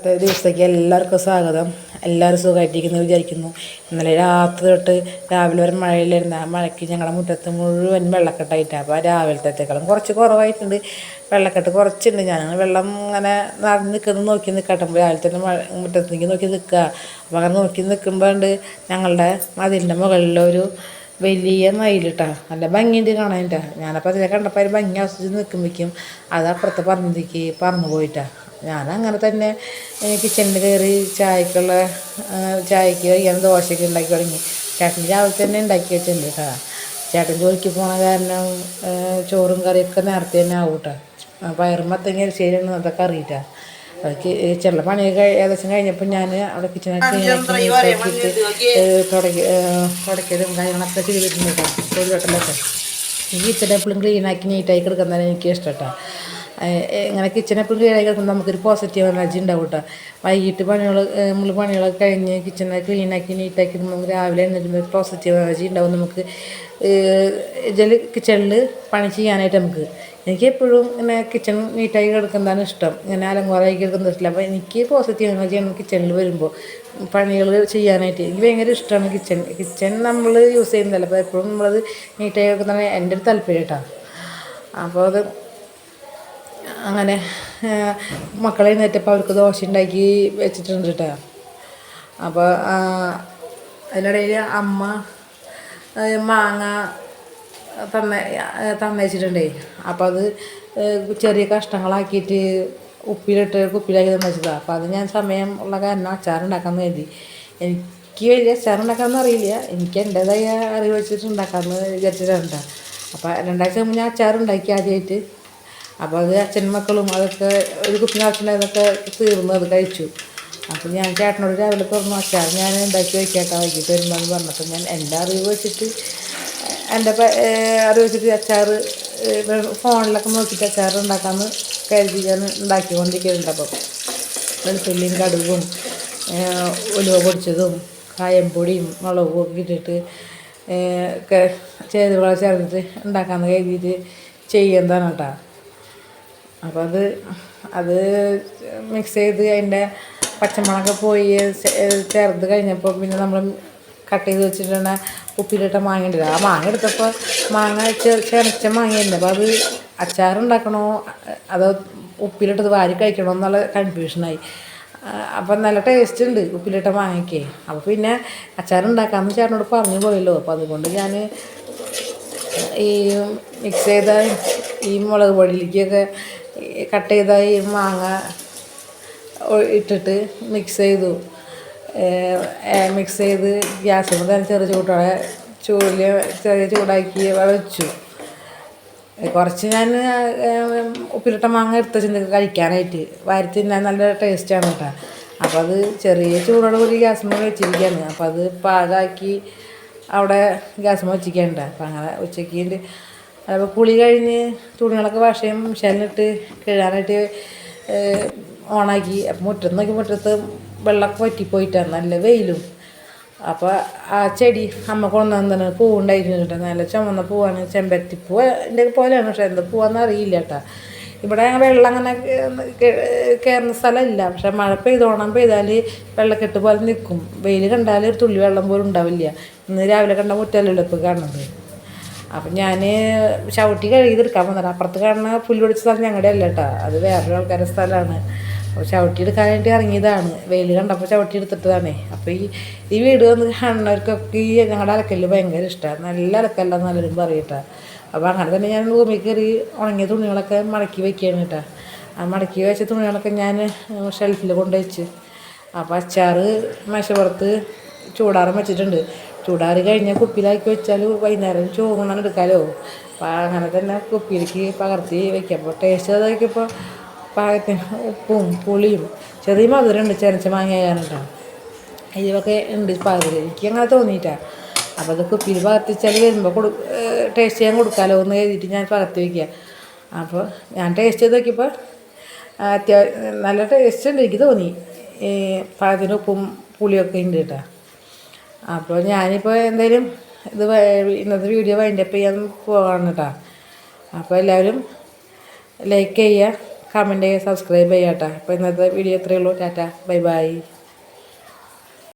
ഇന്നത്തെ ദിവസത്തേക്ക് എല്ലാവർക്കും സ്വാഗതം. എല്ലാവരും സുഖമായിട്ടിരിക്കുന്നു വിചാരിക്കുന്നു. ഇന്നലെ രാത്രി തൊട്ട് രാവിലെ വരെ മഴയിലായിരുന്നു ആ മഴയ്ക്ക് ഞങ്ങളുടെ മുറ്റത്ത് മുഴുവൻ വെള്ളക്കെട്ടായിട്ടാണ്. അപ്പോൾ രാവിലത്തേക്കാളും കുറച്ച് കുറവായിട്ടുണ്ട്. വെള്ളക്കെട്ട് കുറച്ചുണ്ട്. ഞാൻ വെള്ളം ഇങ്ങനെ നടന്ന് നിൽക്കുന്നത് നോക്കി നിൽക്കട്ടെ. രാവിലെ തന്നെ മഴ മുറ്റത്തേക്ക് നോക്കി നിൽക്കുക. അപ്പോൾ അങ്ങനെ നോക്കി നിൽക്കുമ്പോണ്ട് ഞങ്ങളുടെ മതിലിന്റെ മുകളിലൊരു വലിയ മയിലിട്ടാ. നല്ല ഭംഗിയുണ്ട് കാണാനിട്ടാ ഞാനപ്പോൾ അതിനെ കണ്ടപ്പോൾ അതിന് ഭംഗി ആസ്വദിച്ച് നിൽക്കുമ്പോഴേക്കും അത് അപ്പുറത്തെ പറമ്പേക്ക് പറന്നു പോയിട്ടാ. ഞാൻ അങ്ങനെ തന്നെ കിച്ചണിൽ കയറി ചായക്കുള്ള ചായക്ക് കഴിക്കാൻ ദോശയൊക്കെ ഉണ്ടാക്കി തുടങ്ങി. ചേട്ടൻ രാവിലെ തന്നെ ഉണ്ടാക്കി വെച്ചിട്ടുണ്ട് കേട്ടോ ചേട്ടൻ ജോലിക്ക് പോണ കാരണം ചോറും കറിയൊക്കെ നേരത്തെ തന്നെ ആവും കേട്ടോ പയറും മത്തങ്ങ അരിശേരിയാണ് അതൊക്കെ അറിയിട്ടാ പണിയൊക്കെ കഴി- ഏകദേശം കഴിഞ്ഞപ്പോൾ ഞാൻ അവിടെ കിച്ചണൊക്കെ തുടക്കി തുടക്കിയതും കാര്യങ്ങളൊക്കെ ചെയ്തിട്ടുണ്ട് കേട്ടോ തൊഴിൽവട്ടലൊക്കെ ഈ കിച്ചൺ എപ്പോഴും ക്ലീനാക്കി നീറ്റായി കിടക്കുന്നതാണ് എനിക്ക് ഇഷ്ടം കേട്ടോ ഇങ്ങനെ കിച്ചൺ എപ്പോഴും കഴിഞ്ഞ് കിടക്കുമ്പോൾ നമുക്കൊരു പോസിറ്റീവ് എനർജി ഉണ്ടാവും കേട്ടോ വൈകിട്ട് പണികൾ നമ്മൾ പണികളൊക്കെ കഴിഞ്ഞ് കിച്ചണെ ക്ലീനാക്കി നീറ്റാക്കി നമുക്ക് രാവിലെ എഴുന്നേറ്റുമ്പോൾ പോസിറ്റീവ് എനർജി ഉണ്ടാവും നമുക്ക്. ഇതിൽ കിച്ചണിൽ പണി ചെയ്യാനായിട്ട് നമുക്ക്. എനിക്ക് എപ്പോഴും ഇങ്ങനെ കിച്ചൺ നീറ്റായി കിടക്കുന്നതാണ് ഇഷ്ടം. ഇങ്ങനെ അലങ്കോറായി കിടക്കുന്നത് ഇഷ്ടമില്ല അപ്പോൾ എനിക്ക് പോസിറ്റീവ് എനർജിയാണ് കിച്ചണിൽ വരുമ്പോൾ പണികൾ ചെയ്യാനായിട്ട്. എനിക്ക് ഭയങ്കര ഇഷ്ടമാണ് കിച്ചൺ കിച്ചൺ നമ്മൾ യൂസ് ചെയ്യുന്നതല്ല. അപ്പോൾ എപ്പോഴും നമ്മളത് നീറ്റായി കിടക്കുന്നതാണ് എന്റെ ഒരു താല്പര്യം കേട്ടോ അപ്പോൾ അത് അങ്ങനെ മക്കളെ എഴുന്നേറ്റപ്പോൾ അവർക്ക് ദോശ ഉണ്ടാക്കി വെച്ചിട്ടുണ്ട് കേട്ടോ. അപ്പോൾ അതിനിടയിൽ അമ്മ മാങ്ങ തന്ന തന്നയച്ചിട്ടുണ്ടേ. അപ്പോൾ അത് ചെറിയ കഷ്ണങ്ങളാക്കിയിട്ട് ഉപ്പിലിട്ട് കുപ്പിയിലാക്കി തന്നെച്ചതാണ് അപ്പോൾ അത് ഞാൻ സമയം ഉള്ള കാരണം അച്ചാറുണ്ടാക്കാമെന്ന് കരുതി. എനിക്ക് വലിയ അച്ചാറുണ്ടാക്കാമെന്ന് അറിയില്ല. എനിക്ക് എന്റേതായ അറിവ് വെച്ചിട്ട് ഉണ്ടാക്കാമെന്ന് വിചാരിച്ചിട്ടുണ്ട് അപ്പോൾ രണ്ടാഴ്ച മുമ്പ് ഞാൻ അച്ചാറുണ്ടാക്കി ആദ്യമായിട്ട് അപ്പോൾ അത് അച്ഛൻ മക്കളും അതൊക്കെ ഒരു നിറച്ചിട്ടുണ്ടായതൊക്കെ തീർന്നു അത് കഴിച്ചു. അപ്പോൾ ഞാൻ ചേട്ടനോട് രാവിലെ തുറന്നു അച്ചാർ ഞാൻ ഉണ്ടാക്കി വയ്ക്കാട്ടാ വൈകിട്ട് വരുമ്പോൾ പറഞ്ഞപ്പോൾ ഞാൻ എന്റെ അറിവ് വെച്ചിട്ട് എന്റെ അറിവ് വെച്ചിട്ട് അച്ചാർ ഫോണിലൊക്കെ നോക്കിയിട്ട് അച്ചാർ ഉണ്ടാക്കാമെന്ന് കരുതി ഞാൻ ഉണ്ടാക്കിക്കൊണ്ടിരിക്കുന്നുണ്ട്. അപ്പം വെളുത്തുള്ളിയും കടുകും ഉലുവ പൊടിച്ചതും കായംപൊടിയും മുളകും ഒക്കെ ഇട്ടിട്ട് ചേരുവ ചേർത്തിട്ട് ഉണ്ടാക്കാമെന്ന് കരുതിയിട്ട് ചെയ്യുന്നതാണ് കേട്ടോ. അപ്പോൾ അത് അത് മിക്സ് ചെയ്ത് അതിന്റെ പച്ചമുളക് പോയി ചേർത്ത് കഴിഞ്ഞപ്പോൾ പിന്നെ നമ്മൾ കട്ട് ചെയ്ത് വെച്ചിട്ടുള്ള ഉപ്പിലിട്ട മാങ്ങ ഉണ്ടല്ലോ ആ മാങ്ങ എടുത്തപ്പോൾ മാങ്ങ ചെറിച്ച മാങ്ങ ഉണ്ട് അപ്പോൾ അത് അച്ചാറുണ്ടാക്കണോ അതോ ഉപ്പിലിട്ടത് വാരി കഴിക്കണോ എന്നുള്ള കൺഫ്യൂഷനായി അപ്പം നല്ല ടേസ്റ്റ് ഉണ്ട് ഉപ്പിലിട്ട മാങ്ങയ്ക്ക്. അപ്പോൾ പിന്നെ അച്ചാറുണ്ടാക്കാമെന്ന് ചേട്ടനോട് പറഞ്ഞു പോയല്ലോ. അപ്പോൾ അതുകൊണ്ട് ഞാൻ ഈ മിക്സ് ചെയ്ത ഈ മുളക് പൊടിയിലേക്കൊക്കെ കട്ട് ചെയ്ത ഈ മാങ്ങ ഇട്ടിട്ട് മിക്സ് ചെയ്തു. മിക്സ് ചെയ്ത് ഗ്യാസിൽ തന്നെ ചെറിയ ചൂടോടെ ചൂടിൽ ചെറിയ ചൂടാക്കി വെച്ചു. കുറച്ച് ഞാൻ ഉപ്പിലിട്ട മാങ്ങ എടുത്ത് ചിന്തക്ക് കഴിക്കാനായിട്ട്. വാരി തിന്നാൻ നല്ല ടേസ്റ്റാണ് കേട്ടോ. അപ്പോൾ അത് ചെറിയ ചൂടോട് കൂടി ഗ്യാസിൽ വെച്ചിരിക്കുകയാണ് അപ്പോൾ അത് പാകമാക്കി അവിടെ ഗ്യാസ് വെച്ചിരിക്കണ്ട അപ്പം അങ്ങനെ ഉച്ചയ്ക്ക് അപ്പോൾ കുളി കഴിഞ്ഞ് തുണികളൊക്കെ വാഷ് ചെയ്യും മിഷീനിലിട്ട് കഴുകാനായിട്ട് ഓണാക്കി. അപ്പം മുറ്റത്ത് നോക്കി മുറ്റത്ത് വെള്ളമൊക്കെ വറ്റിപ്പോയിട്ടാണ് നല്ല വെയിലും. അപ്പോൾ ആ ചെടി അമ്മ കൊണ്ടുവന്നു പൂവുണ്ടായിരുന്നു നല്ല ചുമന്ന പൂവാണ്. ചെമ്പരത്തി പൂവിന്റെ പോലെയാണ് പക്ഷേ എന്താ പൂവാന്ന് അറിയില്ല കേട്ടോ. ഇവിടെ വെള്ളം അങ്ങനെ കയറുന്ന സ്ഥലമില്ല. പക്ഷേ മഴ പെയ്തോണം പെയ്താൽ വെള്ളക്കെട്ട് പോലെ നിൽക്കും വെയിൽ കണ്ടാൽ ഒരു തുള്ളി വെള്ളം പോലും ഉണ്ടാവില്ല. ഇന്ന് രാവിലെ കണ്ട മുറ്റല്ലല്ലോ ഇപ്പോൾ കാണുന്നത്. അപ്പം ഞാൻ ചവിട്ടി കഴുകിയെടുക്കാൻ വന്നിട്ട് അപ്പുറത്ത് കാണുന്ന പുല്ല് പിടിച്ച സ്ഥലം ഞങ്ങളുടെ അല്ല കേട്ടോ. അത് വേറൊരു ആൾക്കാരുടെ സ്ഥലമാണ് അപ്പോൾ ചവിട്ടി വേണ്ടി ഇറങ്ങിയതാണ്. വെയിൽ കണ്ടപ്പോൾ ചവിട്ടി എടുത്തിട്ടതാണേ അപ്പോൾ ഈ ഈ വീട് വന്ന് കാണുന്നവർക്കൊക്കെ ഈ ഞങ്ങളുടെ അലക്കൽ ഭയങ്കര ഇഷ്ടമാണ് നല്ല അലക്കല്ല നല്ലതും പറയട്ടാ അപ്പോൾ അങ്ങനെ തന്നെ ഞാൻ റൂമിൽ കയറി ഉണങ്ങിയ തുണികളൊക്കെ മടക്കി വെക്കുകയാണ് കേട്ടോ. ആ മടക്കി വെച്ച തുണികളൊക്കെ ഞാൻ ഷെൽഫിൽ കൊണ്ട് വെച്ച് അപ്പോൾ അച്ചാറ് മേശപ്പുറത്ത് ചൂടാറും വെച്ചിട്ടുണ്ട്. ചൂടാറി കഴിഞ്ഞാൽ കുപ്പിയിലാക്കി വെച്ചാൽ വൈകുന്നേരം ചോറുണ്ണാൻ എടുക്കാലോ. അപ്പോൾ അങ്ങനെ തന്നെ കുപ്പിയിലേക്ക് പകർത്തി വെക്കാം. അപ്പോൾ ടേസ്റ്റ് അതൊക്കെപ്പോൾ പാകത്തിന് ഉപ്പും പുളിയും ചെറിയ മധുരമുണ്ട് ചെനച്ച മാങ്ങയാകാനുണ്ടാവും ഇതൊക്കെ ഉണ്ട് പാകത്തിൽ എനിക്ക് അങ്ങനെ തോന്നിയിട്ടാണ് അപ്പോൾ അത് കുപ്പിയിൽ പകർത്തിച്ചാൽ വരുമ്പോൾ കൊടു ടേസ്റ്റ് ചെയ്യാൻ കൊടുക്കാമല്ലോ എന്ന് കരുതിയിട്ട് ഞാൻ പകർത്തി വയ്ക്കുക അപ്പോൾ ഞാൻ ടേസ്റ്റ് ചെയ്ത് നോക്കിയപ്പോൾ അത്യാവശ്യം നല്ല ടേസ്റ്റ് ഉണ്ട്. എനിക്ക് തോന്നി. പാകത്തിന് ഉപ്പും പുളിയൊക്കെ ഉണ്ട് കേട്ടോ. അപ്പോൾ ഞാനിപ്പോൾ എന്തായാലും ഇത് ഇന്നത്തെ വീഡിയോ വൈൻഡപ്പ് ചെയ്യാൻ പോവാണ് കേട്ടോ അപ്പോൾ എല്ലാവരും ലൈക്ക് ചെയ്യുക കമന്റ് ചെയ്യുക സബ്സ്ക്രൈബ് ചെയ്യാം കേട്ടോ അപ്പോൾ ഇന്നത്തെ വീഡിയോ ഇത്രയേ ഉള്ളൂ. ടാറ്റ. Bye bye